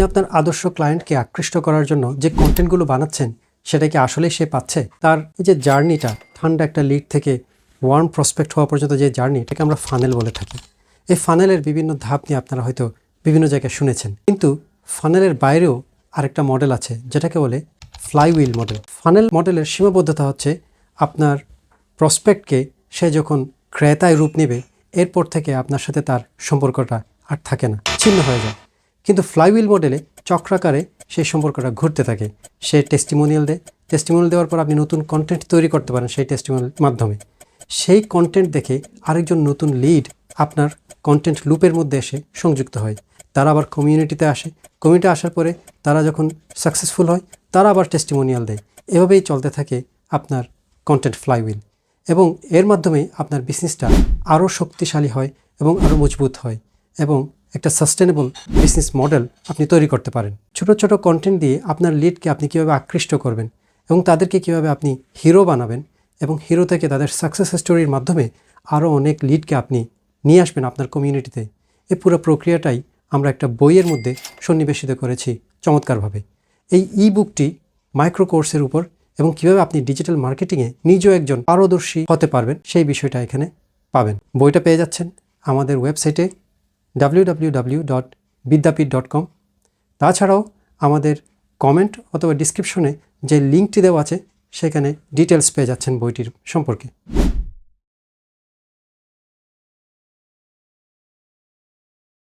আপনি আপনার আদর্শ ক্লায়েন্টকে আকৃষ্ট করার জন্য যে কন্টেন্টগুলো বানাচ্ছেন, সেটা কি আসলেই সে পাচ্ছে? তার এই যে জার্নিটা ঠান্ডা একটা লিড থেকে ওয়ার্ম প্রসপেক্ট হওয়া পর্যন্ত যে জার্নি এটাকে আমরা ফানেল বলে থাকি। এই ফানেলের বিভিন্ন ধাপ নিয়ে আপনারা হয়তো বিভিন্ন জায়গায় শুনেছেন। কিন্তু ফানেলের বাইরেও আরেকটা মডেল আছে, যেটাকে বলে ফ্লাইহুইল মডেল ফানেল মডেলের সীমাবদ্ধতা হচ্ছে আপনার প্রসপেক্টকে সে যখন ক্রেতায় রূপ নেবে, এরপর থেকে আপনার সাথে তার সম্পর্কটা আর থাকে না, ছিন্ন হয়ে যায়। কিন্তু ফ্লাইহুইল মডেলে চক্রাকারে সেই সম্পর্কটা ঘুরতে থাকে। সে টেস্টিমোনিয়াল দেয়। টেস্টিমোনিয়াল দেওয়ার পর আপনি নতুন কন্টেন্ট তৈরি করতে পারেন সেই টেস্টিমোনিয়াল মাধ্যমে। সেই কন্টেন্ট দেখে আরেকজন নতুন লিড আপনার কন্টেন্ট লুপের মধ্যে এসে সংযুক্ত হয়। তারা আবার কমিউনিটিতে আসে। কমিউনিটি আসার পরে তারা যখন সাকসেসফুল হয়, তারা আবার টেস্টিমোনিয়াল দেয়। এভাবেই চলতে থাকে আপনার কন্টেন্ট ফ্লাইহুইল। এবং এর মাধ্যমে আপনার বিজনেসটা আরও শক্তিশালী হয় এবং আরও মজবুত হয়। এবং একটা সাস্টেনেবল বিজনেস মডেল আপনি তৈরি করতে পারেন। ছোট ছোট কন্টেন্ট দিয়ে আপনার লিডকে আপনি কীভাবে আকৃষ্ট করবেন এবং তাদেরকে কীভাবে আপনি হিরো বানাবেন এবং হিরো থেকে তাদের সাকসেস স্টোরির মাধ্যমে আরও অনেক লিডকে আপনি নিয়ে আসবেন আপনার কমিউনিটিতে এই পুরো প্রক্রিয়াটাই আমরা একটা বইয়ের মধ্যে সন্নিবেশিত করেছি চমৎকারভাবে। এই ই বুকটি মাইক্রো কোর্সের উপর এবং কীভাবে আপনি ডিজিটাল মার্কেটিংয়ে নিজেও একজন পারদর্শী হতে পারবেন সেই বিষয়টা এখানে পাবেন। বইটা পেয়ে যাচ্ছেন আমাদের ওয়েবসাইটে W dot Vidyapeeth dot com তাছাড়াও আমাদের কমেন্ট অথবা ডিসক্রিপশনে যে লিঙ্কটি দেওয়া আছে, সেখানে ডিটেলস পেয়ে যাচ্ছেন বইটির সম্পর্কে।